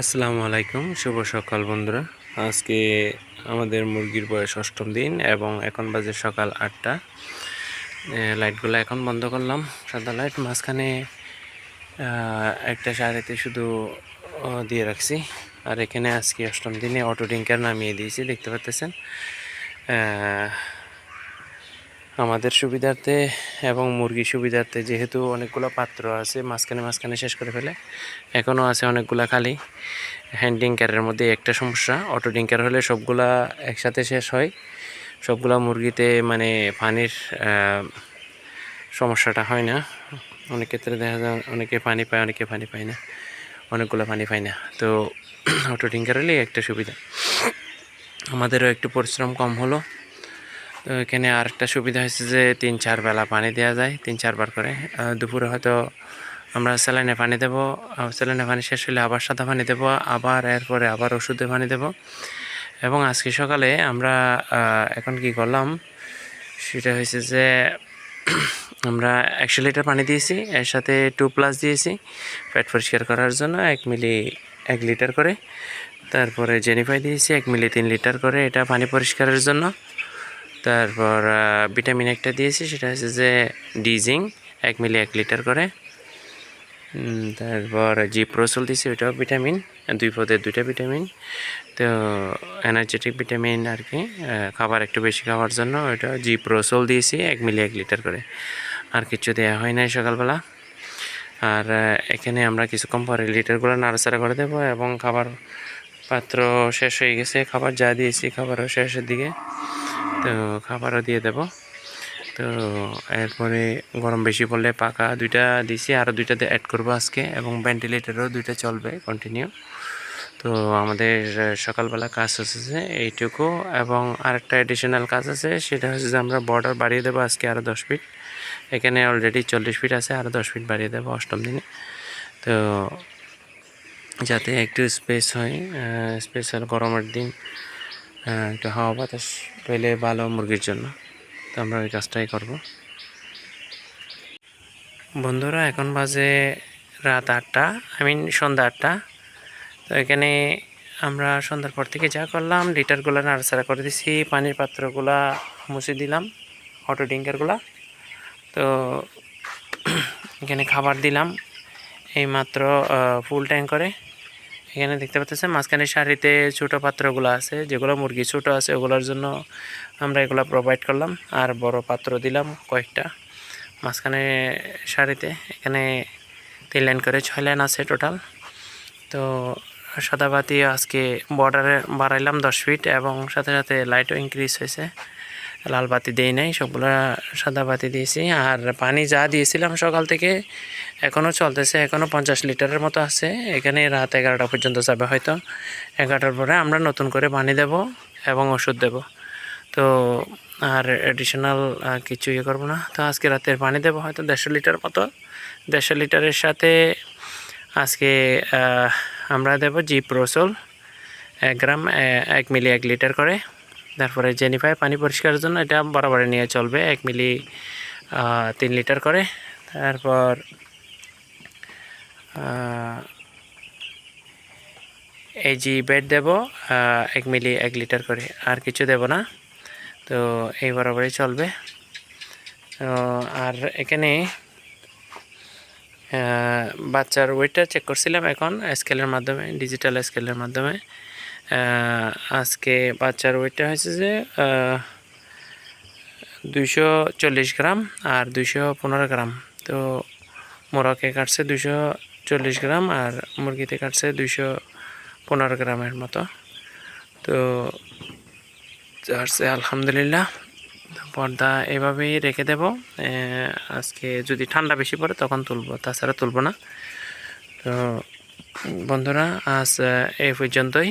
আসসালামু আলাইকুম শুভ সকাল বন্ধুরা। আজকে আমাদের মুরগির বয়স অষ্টম দিন এবং এখন বাজে সকাল আটটা। লাইটগুলো এখন বন্ধ করলাম সাদা লাইট মাঝখানে একটা সারিতে শুধু দিয়ে রাখছি। আর এখানে আজকে অষ্টম দিনে অটো ডিঙ্কার নামিয়ে দিয়েছি দেখতে পাচ্ছেন? আহ, আমাদের সুবিধার্থে এবং মুরগির সুবিধার্থে যেহেতু অনেকগুলো পাত্র আছে, মাঝখানে মাঝখানে শেষ করে ফেলে, এখনও আছে অনেকগুলা খালি। হ্যান্ড ডিঙ্কারের মধ্যে একটা সমস্যা অটো ডিঙ্কার হলে সবগুলা একসাথে শেষ হয়। সবগুলা মুরগিতে মানে পানির সমস্যাটা হয় না। অনেক ক্ষেত্রে দেখা যায় অনেকে পানি পায়, অনেকে পানি পায় না। অনেকগুলো পানি পায় না। তো অটো ডিঙ্কার হলেই একটা সুবিধা। আমাদেরও একটু পরিশ্রম কম হলো। তো এখানে আরেকটা সুবিধা হয়েছে যে তিন, চার বেলা পানি দেওয়া যায়, তিন চারবার করে। দুপুরে হয়তো আমরা স্যালাইনে পানি দেবো স্যালাইনে পানি শেষ হলে আবার সাদা পানি দেবো, আবার এরপরে আবার ওষুধে পানি দেবো। এবং আজকে সকালে আমরা এখন কি করলাম, সেটা হয়েছে যে আমরা একশো লিটার পানি দিয়েছি, এর সাথে টু প্লাস দিয়েছি, পেট পরিষ্কার করার জন্য এক মিলি, এক লিটার করে। তারপরে জেনিফাই দিয়েছি, এক মিলি তিন লিটার করে। এটা পানি পরিষ্কারের জন্য। তারপর ভিটামিন একটা দিয়েছি, সেটা হচ্ছে যে ডিজিং এক মিলি এক লিটার করে। তারপর জি প্রসল দিয়েছি, ওইটাও ভিটামিন, দুই পদের দুইটা ভিটামিন। তো এনার্জেটিক ভিটামিন আর কি খাবার একটু বেশি খাওয়ার জন্য ওইটা জি প্রসল দিয়েছি, এক মিলি এক লিটার করে। আর কিছু দেওয়া হয় নাই সকালবেলা। আর এখানে আমরা কিছুক্ষণ পরে লিটারগুলো নাড়াচাড়া করে দেবো এবং খাবার পাত্র শেষ হয়ে গেছে, খাবার যা দিয়েছি খাবারও শেষের দিকে। তো খাবারও দিয়ে দেব। তো এরপরে গরম বেশি পড়লে পাকা দুইটা দিছি আরও দুইটা অ্যাড করব আজকে এবং ভেন্টিলেটারও দুইটা চলবে কন্টিনিউ তো আমাদের সকালবেলা কাজ হচ্ছে এইটুকু এবং আরেকটা এডিশনাল কাজ আছে, সেটা হচ্ছে যে আমরা বর্ডার বাড়িয়ে দেবো আজকে আরও দশ ফিট এখানে অলরেডি চল্লিশ ফিট আছে আরও দশ ফিট বাড়িয়ে দেবো অষ্টম দিনে। তো যাতে একটু স্পেস হয় স্পেশাল গরমের দিন। একটু হাওয়া বাতাস পেলে ভালো মুরগির জন্য। তো আমরা ওই কাজটাই করব। বন্ধুরা, এখন বাজে রাত আটটা আই মিন সন্ধ্যা আটটা। তো এখানে আমরা সন্ধ্যার পর থেকে যা করলাম, লিটারগুলো নাড়াচাড়া করে দিছি, পানির পাত্রগুলা মুছে দিলাম অটো ডিঙ্কারগুলা তো এখানে খাবার দিলাম এই মাত্র ফুল ট্যাঙ্ক করে। এখানে দেখতে পাচ্ছেন, মাঝখানে সারিতে ছোটো পাত্রগুলো আছে, যেগুলো মুরগি ছোট আছে, ওগুলোর জন্য আমরা এগুলো প্রোভাইড করলাম। আর বড় পাত্র দিলাম কয়েকটা। মাঝখানে সারিতে, এখানে তিন লাইন করে ছয় লাইন আছে টোটাল তো সাদাবাতি আজকে বর্ডারে বাড়াইলাম দশ ফিট এবং সাথে সাথে লাইটও ইনক্রিজ হয়েছে। লাল বাতি দিই নাই, সবগুলো সাদা বাতি দিয়েছি। আর পানি যা দিয়েছিলাম সকাল থেকে এখনও চলতেছে এখনও পঞ্চাশ লিটারের মতো আছে। এখানে রাত এগারোটা পর্যন্ত যাবে হয়তো। এগারোটার পরে আমরা নতুন করে পানি দেব এবং ওষুধ দেব। তো আর এডিশনাল কিছু ইয়ে করব না। তো আজকে রাতের পানি দেবো হয়তো দেড়শো লিটার মতো। দেড়শো লিটারের সাথে আজকে আমরা দেব জি প্রোসল এক গ্রাম এক মিলি এক লিটার করে। তারপরে জেনিফাই পানি পরিষ্কারের জন্য এটা বরাবরে নিয়ে চলবে এক মিলি তিন লিটার করে। তারপর আহ, এই জি বেড দেব এক মিলি এক লিটার করে আর কিছু দেব না। তো এই বরাবরই চলবে। তো আর এখানে বাচ্চার ওয়েটটা চেক করছিলাম এখন স্কেলের মাধ্যমে ডিজিটাল স্কেলের মাধ্যমে। আজকে বাচ্চার ওয়েটটা হয়েছে যে দুইশো চল্লিশ গ্রাম আর দুইশো পনেরো গ্রাম। তো মোরকে কাটছে দুইশো চল্লিশ গ্রাম আর মুরগিতে কাটছে দুইশো পনেরো গ্রামের মতো। তো আসছে আলহামদুলিল্লাহ, পর্দা এভাবেই রেখে দেব। আজকে যদি ঠান্ডা বেশি পড়ে তখন তুলবো, তাছাড়া তুলবো না। তো বন্ধুরা, আজ এই পর্যন্তই।